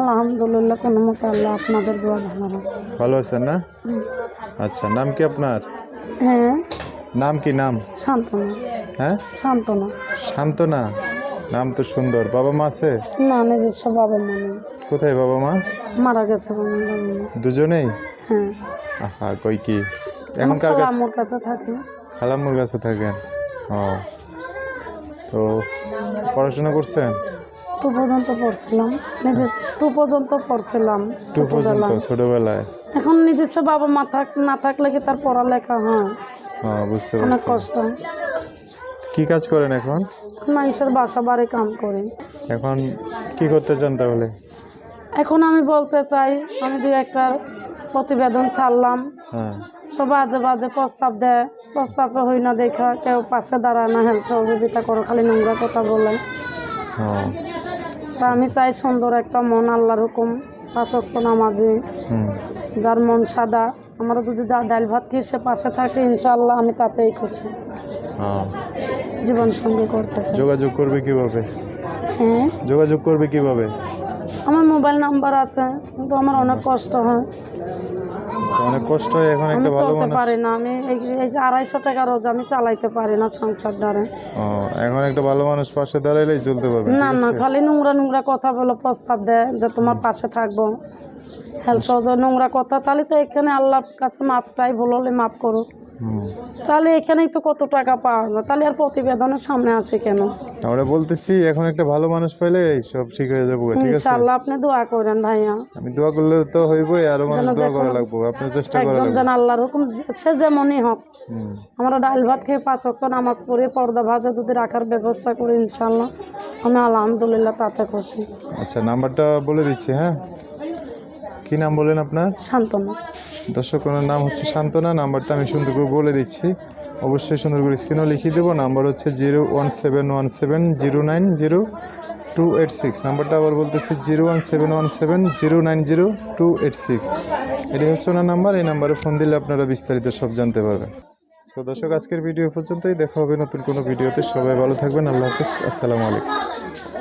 আলহামদুলিল্লাহ কোনো মতো আল্লাহ আপনাদের দোয়া ভালো রাখছে ভালো আছেন না? আচ্ছা নাম কি আপনার? হ্যাঁ। নাম কি নাম? শান্তনা। হ্যাঁ? শান্তনা। শান্তনা? নাম তো সুন্দর। বাবা মা আছে? না নিজস্ব বাবা মা নেই। কোথায় বাবা মা? মারা গেছে বাবা মা। দুজনেই? হ্যাঁ। আহা কই কি? এখন কার কাছে? আমার কাছে থাকে। খালাম্মুর কাছে থাকেন। ও। তো পড়াশোনা করছেন? টু পর্যন্ত পড়ছিলাম। নিজস্ব টু পর্যন্ত পড়ছিলাম টু পর্যন্ত ছোটবেলায়। ছোটবেলায়। এখন নিজস্ব বাবা মা থাক না থাকলে কি তার পড়ালেখা হয়? হ্যাঁ বুঝতে অনেক পারছি। কষ্ট। কি কাজ করেন এখন? মানুষের বাসা বাড়ি কাম করি। এখন কি করতে চান তাহলে? এখন আমি বলতে চাই আমি দুই একটা প্রতিবেদন ছাড়লাম। হ্যাঁ। সব আজে বাজে প্রস্তাব দেয়। প্রস্তাবে হই না দেখা কেউ পাশে দাঁড়ায় না হেল্প সহযোগিতা করো খালি নোংরা কথা বলে। হ্যাঁ। তা আমি চাই সুন্দর একটা মন আল্লাহর হুকুম পাচক নামাজি। যার মন সাদা আমার যদি দা- ডাল ভাত খেয়ে সে পাশে থাকে ইনশাল্লাহ আমি তাতেই খুশি। হ্যাঁ। জীবন সঙ্গী করতে যোগাযোগ করবে কীভাবে? হ্যাঁ? যোগাযোগ করবে কীভাবে? আমার মোবাইল নাম্বার আছে কিন্তু আমার অনেক কষ্ট হয়। অনেক কষ্ট হয় এখন একটা ভালো চলতে মানুষ পারি না আমি এই- যে আড়াইশো টাকা রোজ আমি চালাইতে পারি না সংসার ধরে ও, এখন একটা ভালো মানুষ পাশে দাঁড়াইলেই চলতে পারবে না না খালি নোংরা নোংরা কথা বলে প্রস্তাব দেয় যে তোমার পাশে থাকব। হেল্প সহজ নোংরা কথা তাহলে তো এখানে আল্লাহর কাছে মাপ চাই ভুল হলে মাপ করো তাহলে এখানেই তো কত টাকা পাওয়া যায়? তাহলে আর প্রতিবেদনের সামনে আসে কেন? আমরা বলতেছি এখন একটা ভালো মানুষ পাইলে সব ঠিক হয়ে যাব ঠিক আছে? আপনি দোয়া করেন ভাইয়া। আমি দোয়া করলে তো হইবই আরও মানুষ দোয়া করা লাগবো আপনার চেষ্টা করা একজন যেন আল্লাহর হুকুম সে যেমনই হোক। আমরা ডাল ভাত খেয়ে পাঁচ অক্ট নামাজ পড়ে পর্দা ভাজা যদি রাখার ব্যবস্থা করি ইনশাল্লাহ আমি আলহামদুলিল্লাহ তাতে খুশি। আচ্ছা নাম্বারটা বলে দিচ্ছি হ্যাঁ? কি নাম বলেন আপনার? শান্তনা। দর্শক ওনার নাম হচ্ছে শান্তনা নাম্বারটা আমি সুন্দর করে বলে দিচ্ছি। অবশ্যই সুন্দর করে স্ক্রিনেও লিখিয়ে দেবো। নাম্বার হচ্ছে zero one seven one seven zero nine zero two eight six. নাম্বারটা আবার বলতেছি zero one seven one seven zero nine zero two eight six. এটি হচ্ছে ওনার নাম্বার। এই নাম্বারে ফোন দিলে আপনারা বিস্তারিত সব জানতে পারবেন। তো দর্শক আজকের ভিডিও পর্যন্তই। দেখা হবে নতুন কোনো ভিডিওতে। সবাই ভালো থাকবেন। আল্লাহ হাফিজ। আসসালামু আলাইকুম।